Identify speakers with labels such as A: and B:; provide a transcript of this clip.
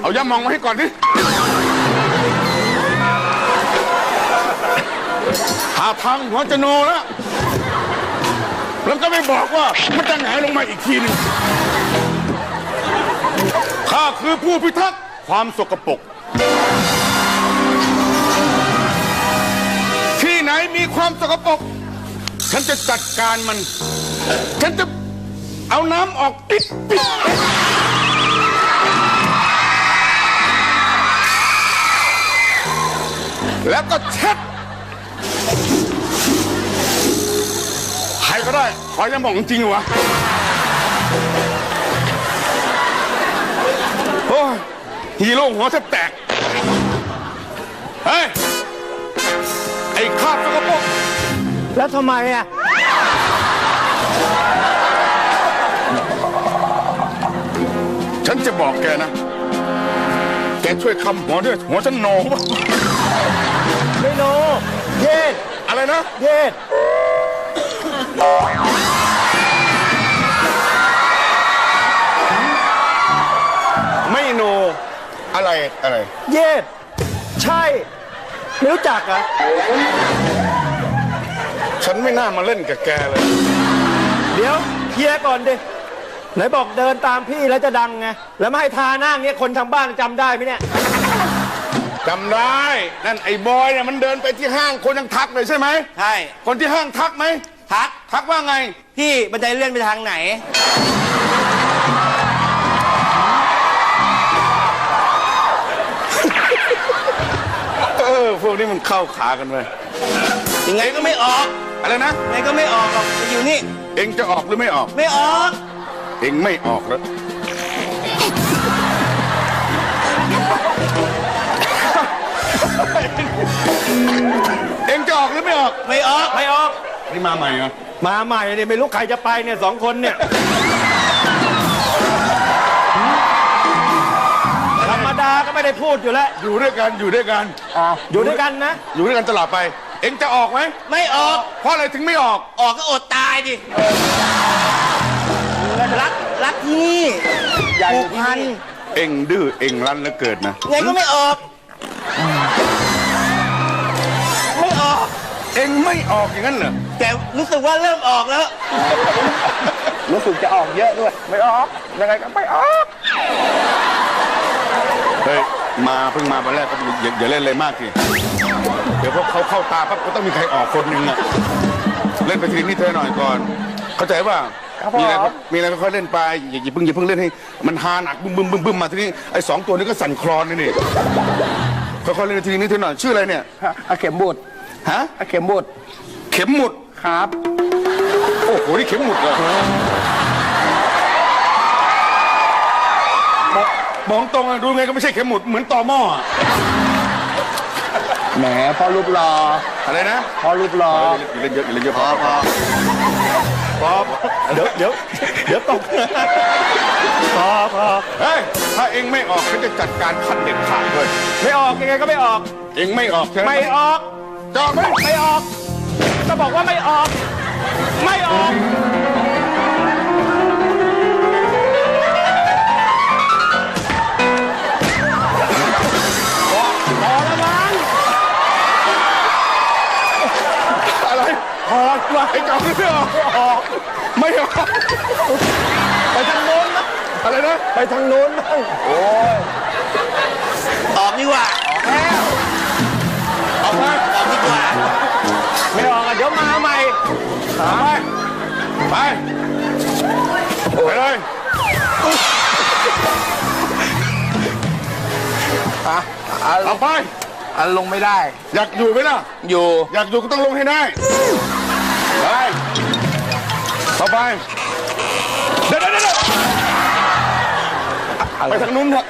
A: เอาย่ามองมาให้ก่อนดิหาทางหัวจะโนแล้ว แล้วก็ไม่บอกว่ามันจะหงายลงมาอีกทีหนึ่งข้าคือผู้พิทักษ์ความสกปรกที่ไหนมีความสกปรกฉันจะจัดการมัน ฉันจะเอาน้ำออกปิดปิด ก็เช็ด ใครก็ได้ ขออย่ามองจริงๆวะโอ้ยฮีโร่หัวแทบแตก เฮ้ย ไอ้ข้าบสกปรก
B: แล้วทำไมอะ
A: ฉันจะบอกแกนะ แกช่วยคำหัวด้วย หัวฉันโนวะ
B: ไม่โนเยด
A: อะไรนะ
B: เยด
A: ไม่โนอะไรอะไร
B: เยดใช่ไม่รู้จักเหรอะ
A: ฉันไม่น่ามาเล่นกับแกเลย
B: เดี๋ยวเคลียร์ก่อนดิไหนบอกเดินตามพี่แล้วจะดังไงแล้วไม่ให้ทาหน้าอย่างเงี้ยคนทางบ้านจำได้ไหมเนี่ย
A: จำได้ นั่นไอ้บอยเนี่ยมันเดินไปที่ห้างคนยังทักเลยใช่ไหม
C: ใช่
A: คนที่ห้างทักไหม
C: ทัก
A: ทักว่าไง
C: พี่บันไดเลื่อนไปทางไหน
A: เออ พวกนี้มันเข้าขากันไป
C: ยังไงก็ไม่ออก
A: อะไรนะ
C: ยังไงก็ไม่ออกหรอกจะอยู่นี่
A: เองจะออกหรือไม่ออก
C: ไม่ออก
A: เองไม่ออกแล้ว ไม่ออก
C: ไม่ออก
B: ไม่ออก
A: นี่มาใหม่เหรอ
B: มาใหม่เนี่ยไม่รู้ใครจะไปเนี่ยสองคนเนี่ยธรรมดาก็ไม่ได้พูดอยู่แล้ว
A: อยู่ด้วยกันอยู่ด้วยกัน
B: อยู่ด้วยกันนะ
A: อยู่ด้วยกันตลอดไป เองจะออกไหม
C: ไม่ออก
A: เพราะอะไรถึงไม่ออก
C: ออกก็อดตายดิรักรักที่นี่ผูกพัน
A: เองดื้อเองรั้นแล้วเกิดนะ
C: ยังไงก็ไม่ออก
A: เองไม่ออกอย่างนั้นเหรอ
C: แต่รู้สึกว่าเริ่มออกแล้ว
A: รู้สึกจะออกเยอะด้วย ไม่ออก ยังไงก็ไม่ออก เฮ้ย มาเพิ่งมาวันแรกก็อย่าอย่าเล่นอะไรมากทีเดี๋ยวพอเขาเข้าตาปั๊บก็ต้องมีใครออกคนหนึ่งอะเล่นไปทีนี้เธอหน่อยก่อน เข้าใจป่ะมีอะไรก็มีอะไรก็ค่อยเล่นไปอย่าอย่าเพิ่งอย่าเพิ่งเล่นให้มันฮาหนักบึ้มบึ้มบึ้มบึ้มมาทีนี้ไอ้สองตัวนี้ก็สั่นคลอนนี่นี่ค่อยๆเล่นไปทีนี้เธอหน่อยชื่ออะไรเนี่ย
D: อาเข็มบุตร
A: ฮะ
D: อาเข็มบุตร
A: เข็มหมุด
D: ครับ
A: โอ้โห นี่เข็มหมุดเหรอบอกบอกตรงอะดูไงก็ไม่ใช่เข็มหมุด เหมือนต่อหม้ออะ
D: แหมพ่อรูปรอ
A: อะไรนะ
D: พ่อรูปรอ
A: อย่าเล่นเยอะอย่าเล่นเยอะพอพอ
B: พอเดี๋ยวเดี๋ยวเดี๋ยวตกพอพอ
A: เฮ้ย ถ้าเองไม่ออกฉันจะจัดการขั้นเด็ดขาดด้วย
B: ไม่ออกยังไงก็ไม่ออก
A: เองไม่ออกใช่ไหม
B: ไม่ออก
A: จะออกไหม
B: ไม่ออกก็บอกว่าไม่ออก ไม่ออก พอแล้วมั้ง
A: อะไรพอว่าไอ้เก่าไม่ออกออก ไม่ออก
B: ไปทางโน้นนะ
A: อะไรนะ
B: ไปทางโน้นบ้าง
C: ออกดีกว่า
A: อ ไปไปเลย
D: อะอะ
A: เอาไป
D: อะลงไม่ได้
A: อยากอยู่ไหมล่ะ
D: อยู่
A: อยากอยู่ก็ต้องลงให้ได้ ไปเข้าไป เดี๋ยวเดี๋ยวเดี๋ยวไปทางนู้นเถอะ